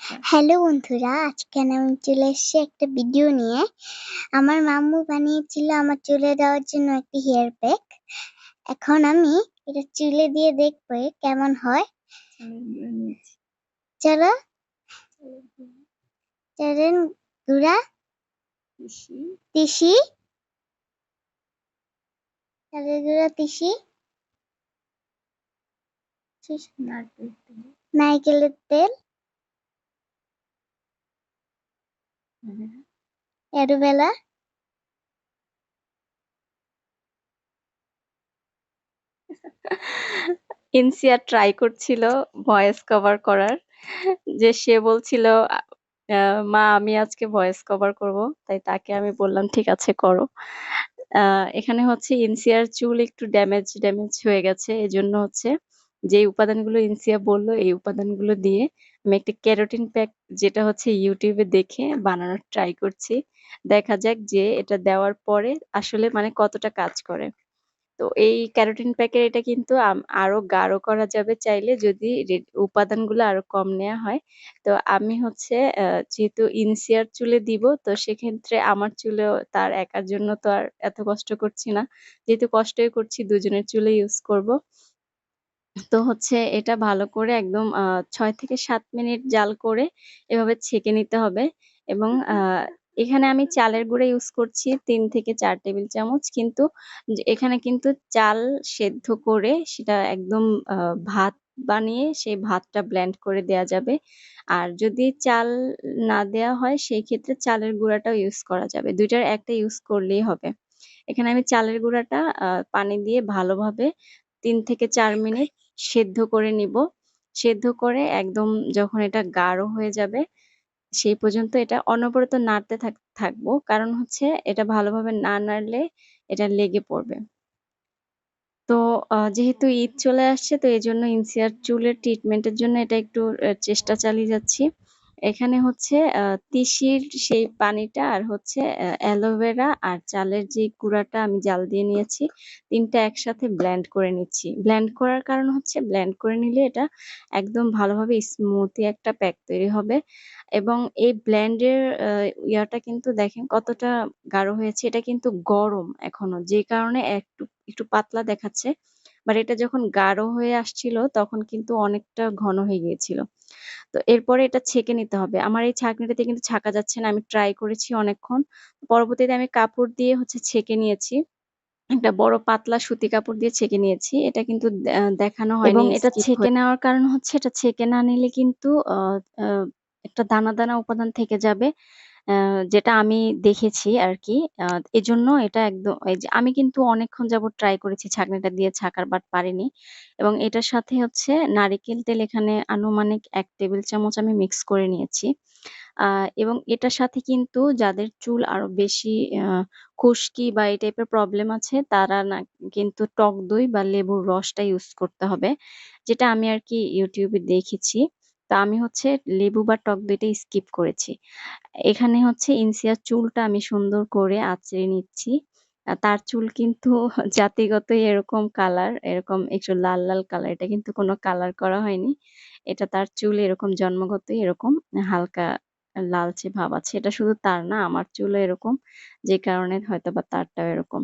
Hello বন্ধুরা আজকে আমি চলে এসেছি একটা ভিডিও নিয়ে। আমার মাম্মু বানিয়েছিল আমার চুলে দেওয়ার জন্য একটি হেয়ার প্যাক এখন আমি এটা চুলে দিয়ে দেখব কেমন হয়। চলো চলেন গুড়া তিসি চালের গুঁড়া তিসি। নারকেলের তেল। অ্যালোভেরা ইনসিয়া ট্রাই করছিল ভয়েস কভার করার, যে সে বলছিল মা, আমি আজকে ভয়েস কভার করব। তাই তাকে আমি বললাম, ঠিক আছে, করো। এখানে হচ্ছে ইনসিয়ার চুল একটু ড্যামেজ ড্যামেজ হয়ে গেছে। এজন্য হচ্ছে যে উপাদানগুলো ইনসিয়া বলল, এই উপাদানগুলো দিয়ে আমি একটা ক্যারোটিন প্যাক যেটা হচ্ছে ইউটিউবে দেখে বানানোর ট্রাই করছি। দেখা যাক যে এটা দেওয়ার পরে আসলে মানে কতটা কাজ করে। তো এই ক্যারোটিন প্যাকের এটা কিন্তু আরও গাঢ় করা যাবে চাইলে যদি উপাদানগুলো আরও কম নেওয়া হয়। তো আমি হচ্ছে যেহেতু ইনসিয়ার চুলে দিব, তো সেক্ষেত্রে আমার চুলেও তার একার জন্য তো আর এত কষ্ট করছি না। যেহেতু কষ্টই করছি, দুজনের চুলে ইউজ করব। তো হচ্ছে এটা ভালো করে একদম আহ, ছয় থেকে সাত মিনিট জাল করে এভাবে ছেঁকে নিতে হবে এবং আহ, এখানে আমি চালের গুঁড়া ইউজ করছি তিন থেকে চার টেবিল চামচ কিন্তু যে- এখানে কিন্তু চাল সেদ্ধ করে সেটা একদম আহ, ভাত বানিয়ে সেই ভাতটা ব্লেন্ড করে দেয়া যাবে। আর যদি চাল না দেয়া হয় সেই ক্ষেত্রে চালের গুঁড়াটাও ইউজ করা যাবে। দুইটার একটা ইউজ করলেই হবে। এখানে আমি চালের গুঁড়াটা আহ, পানি দিয়ে ভালোভাবে তিন থেকে চার মিনিট সেদ্ধ করে নিব। সেদ্ধ করে একদম যখন এটা গাঢ় হয়ে যাবে, সেই পর্যন্ত এটা অনবরত নাড়তে থাক, থাকব। কারণ হচ্ছে এটা ভালোভাবে না নাড়লে এটা লেগে পড়বে। তো যেহেতু ঈদ চলে আসছে, তো এই জন্য ইনসিয়ার চুলের ট্রিটমেন্টের জন্য এটা একটু চেষ্টা চালিয়ে যাচ্ছি। এখানে হচ্ছে আহ, তিসির সেই পানিটা আর হচ্ছে অ্যালোভেরা আর চালের যে কুড়াটা আমি জাল দিয়ে নিয়েছি তিনটা একসাথে ব্লেন্ড করে নিচ্ছি। ব্লেন্ড করার কারণ হচ্ছে ব্লেন্ড করে নিলে এটা একদম ভালোভাবে স্মুথি একটা প্যাক তৈরি হবে। এবং এই ব্লেন্ডের ইয়াটা কিন্তু দেখেন কতটা গাঢ় হয়েছে। এটা কিন্তু গরম এখনও যে কারণে একটু একটু পাতলা দেখাচ্ছে। বাট এটা যখন গাঢ় হয়ে আসছিল তখন কিন্তু অনেকটা ঘন হয়ে গিয়েছিল। তো এরপরে এটা ছেঁকে নিতে হবে। আমার এই ছাঁকনিটাতে কিন্তু ছাঁকা যাচ্ছে না আমি ট্রাই করেছি অনেকক্ষণ। পরবর্তীতে আমি কাপড় দিয়ে হচ্ছে ছেঁকে নিয়েছি। একটা বড় পাতলা সুতি কাপড় দিয়ে ছেঁকে নিয়েছি। এটা কিন্তু দেখানো হয়নি এটা ছেঁকে নেওয়ার কারণ হচ্ছে এটা ছেঁকে না নিলে কিন্তু একটা দানা দানা উপাদান থেকে যাবে যেটা আমি দেখেছি আর কি এজন্য এটা একদম আমি কিন্তু অনেকক্ষণ যাবত ট্রাই করেছি ছাঁকনিটা দিয়ে ছাকার বাট পারিনি। এবং এটার সাথে হচ্ছে নারিকেল তেল এখানে আনুমানিক এক টেবিল চামচ আমি মিক্স করে নিয়েছি। এবং এটার সাথে কিন্তু যাদের চুল আরও বেশি খুশকি বা এই টাইপের প্রবলেম আছে, তারা না কিন্তু টক দই বা লেবুর রসটা ইউজ করতে হবে, যেটা আমি আর কি ইউটিউবে দেখেছি। তো আমি হচ্ছে লেবু বা টক দইটা স্কিপ করেছি। এখানে হচ্ছে ইনসিয়ার চুলটা আমি সুন্দর করে আঁচড়ে নিচ্ছি। তার চুল কিন্তু জাতিগতই এরকম কালার এরকম একটু লাল লাল কালার এটা কিন্তু কোনো কালার করা হয়নি। এটা তার চুল এরকম জন্মগতই এরকম হালকা লালচে ভাব আছে। এটা শুধু তার না, আমার চুলও এরকম, যে কারণে হয়তো বা তারটাও এরকম।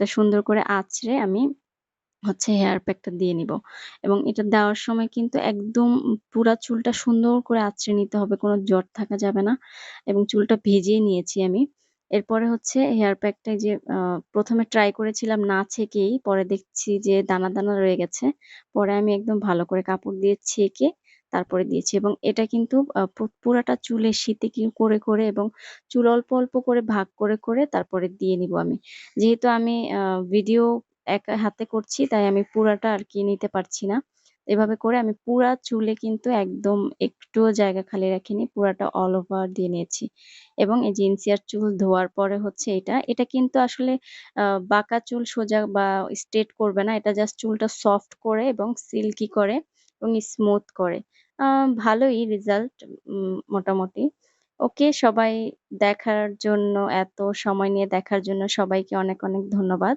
তা সুন্দর করে আঁচড়ে আমি হচ্ছে হেয়ার প্যাকটা দিয়ে নিব। এবং এটা দেওয়ার সময় কিন্তু একদম পুরা চুলটা সুন্দর করে আঁচড়ে নিতে হবে, কোনো জট থাকা যাবে না। এবং চুলটা ভিজিয়ে নিয়েছি আমি। এরপরে হচ্ছে হেয়ার প্যাকটা যে প্রথমে ট্রাই করেছিলাম না ছেঁকেই, পরে দেখছি যে দানা দানা রয়ে গেছে। পরে আমি একদম ভালো করে কাপড় দিয়ে ছেঁকে তারপরে দিয়েছি। এবং এটা কিন্তু পুরাটা চুলে শীতে কি করে করে এবং চুল অল্প অল্প করে ভাগ করে করে তারপরে দিয়ে নিব আমি। যেহেতু আমি ভিডিও একা হাতে করছি, তাই আমি পুরাটা আর কি নিতে পারছি না। এভাবে করে আমি পুরা চুলে কিন্তু একদম একটুও জায়গা খালি রাখিনি, পুরাটা অল ওভার দিয়ে নিয়েছি। এবং এই জিন্সিয়ার চুল ধোয়ার পরে হচ্ছে এটা এটা কিন্তু আসলে বাঁকা চুল সোজা বা স্ট্রেট করবে না, এটা জাস্ট চুলটা সফট করে এবং সিল্কি করে এবং স্মুথ করে। ভালোই রেজাল্ট মোটামুটি। ওকে, সবাই দেখার জন্য, এত সময় নিয়ে দেখার জন্য সবাইকে অনেক অনেক ধন্যবাদ।